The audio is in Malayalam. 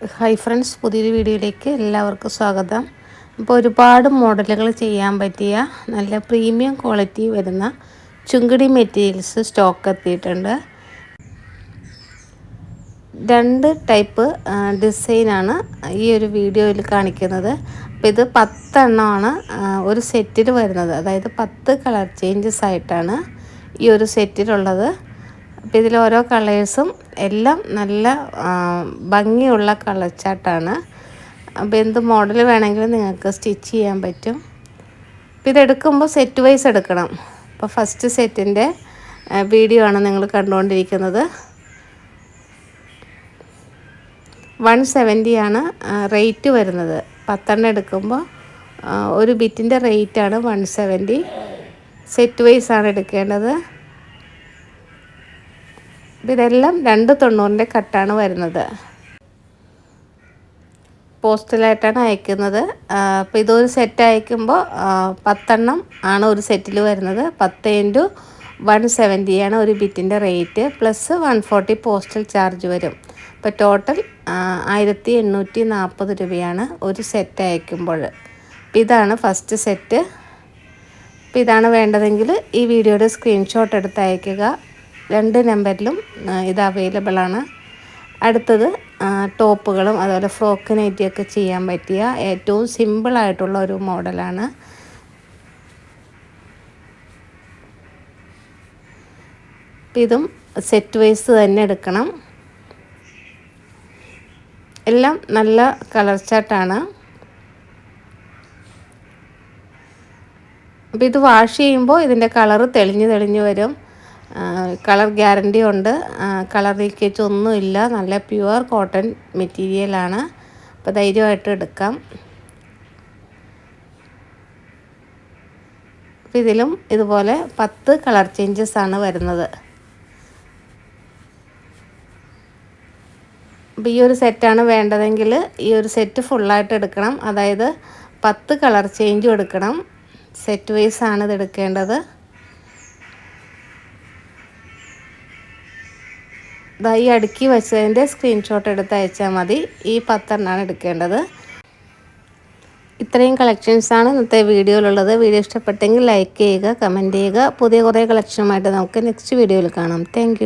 ഹായ് ഫ്രണ്ട്സ് പുതിയൊരു വീഡിയോയിലേക്ക് എല്ലാവർക്കും സ്വാഗതം. ഇപ്പോൾ ഒരുപാട് മോഡലുകൾ ചെയ്യാൻ പറ്റിയ നല്ല പ്രീമിയം ക്വാളിറ്റി വരുന്ന ചുങ്കിടി മെറ്റീരിയൽസ് സ്റ്റോക്ക് എത്തിയിട്ടുണ്ട്. രണ്ട് ടൈപ്പ് ഡിസൈനാണ് ഈ ഒരു വീഡിയോയിൽ കാണിക്കുന്നത്. അപ്പോൾ ഇത് പത്തെണ്ണമാണ് ഒരു സെറ്റിൽ വരുന്നത്. അതായത് പത്ത് കളർ ചേഞ്ചസ് ആയിട്ടാണ് ഈ ഒരു സെറ്റിലുള്ളത് അപ്പോൾ ഇതിൽ ഓരോ കളേഴ്സും എല്ലാം നല്ല ഭംഗിയുള്ള കളർ ചാർട്ടാണ് അപ്പോൾ എന്ത് മോഡൽ വേണമെങ്കിലും നിങ്ങൾക്ക് സ്റ്റിച്ച് ചെയ്യാൻ പറ്റും. അപ്പോൾ ഇതെടുക്കുമ്പോൾ സെറ്റ് വൈസ് എടുക്കണം. അപ്പോൾ ഫസ്റ്റ് സെറ്റിന്റെ വീഡിയോ ആണ് നിങ്ങൾ കണ്ടുകൊണ്ടിരിക്കുന്നത്. വൺ സെവന്റിയാണ് റേറ്റ് വരുന്നത്. പത്തെണ്ണം എടുക്കുമ്പോൾ ഒരു ബിറ്റിന്റെ റേറ്റാണ് വൺ സെവന്റി സെറ്റ് വൈസാണ് എടുക്കേണ്ടത്. ഇതെല്ലാം രണ്ട് തൊണ്ണൂറിന്റെ കട്ടാണ് വരുന്നത്. പോസ്റ്റലായിട്ടാണ് അയക്കുന്നത്. അപ്പോൾ ഇതൊരു സെറ്റ് അയക്കുമ്പോൾ പത്തെണ്ണം ആണ് ഒരു സെറ്റിൽ വരുന്നത്. പത്ത് ഇന്റു വൺ സെവന്റിയാണ് ഒരു ബിറ്റിന്റെ rate plus one forty postal charge വരും. അപ്പോൾ ടോട്ടൽ ആയിരത്തി എണ്ണൂറ്റി നാൽപ്പത് രൂപയാണ് ഒരു സെറ്റ് അയക്കുമ്പോൾ. അപ്പം ഇതാണ് ഫസ്റ്റ് സെറ്റ് അപ്പോൾ ഇതാണ് വേണ്ടതെങ്കിൽ ഈ വീഡിയോയുടെ സ്ക്രീൻഷോട്ട് എടുത്ത് അയക്കുക രണ്ട് നമ്പറിലും ഇത് അവൈലബിൾ ആണ്. അടുത്തത് ടോപ്പുകളും അതുപോലെ ഫ്രോക്ക് നൈറ്റിയൊക്കെ ചെയ്യാൻ പറ്റിയ ഏറ്റവും സിമ്പിളായിട്ടുള്ള ഒരു മോഡലാണ് ഇതും സെറ്റ് വൈസ് തന്നെ എടുക്കണം. എല്ലാം നല്ല കളർ ചാർട്ടാണ് അപ്പോൾ ഇത് വാഷ് ചെയ്യുമ്പോൾ ഇതിന്റെ കളറ് തെളിഞ്ഞ് തെളിഞ്ഞ് വരും. കളർ ഗ്യാരണ്ടി ഉണ്ട്. കളർ ലീക്കേജ് ഒന്നുമില്ല നല്ല പ്യുവർ കോട്ടൺ മെറ്റീരിയലാണ് അപ്പോൾ ധൈര്യമായിട്ട് എടുക്കാം. അപ്പോൾ ഇതിലും ഇതുപോലെ പത്ത് കളർ ചേഞ്ചസ് ആണ് വരുന്നത്. അപ്പോൾ ഈ ഒരു സെറ്റാണ് വേണ്ടതെങ്കിൽ ഈ ഒരു സെറ്റ് ഫുള്ളായിട്ട് എടുക്കണം. അതായത് പത്ത് കളർ ചേഞ്ചും എടുക്കണം. സെറ്റ് വൈസ് ആണ് ഇത് എടുക്കേണ്ടത്. ഈ അടുക്കി വെച്ചതിന്റെ സ്ക്രീൻഷോട്ട് എടുത്ത് അയച്ചാൽ മതി. ഈ പത്തെണ്ണമാണ് എടുക്കേണ്ടത്. ഇത്രയും കളക്ഷൻസാണ് ഇന്നത്തെ വീഡിയോയിലുള്ളത്. വീഡിയോ ഇഷ്ടപ്പെട്ടെങ്കിൽ ലൈക്ക് ചെയ്യുക കമന്റ് ചെയ്യുക. പുതിയ കുറേ കളക്ഷനുമായിട്ട് നമുക്ക് നെക്സ്റ്റ് വീഡിയോയിൽ കാണാം. താങ്ക്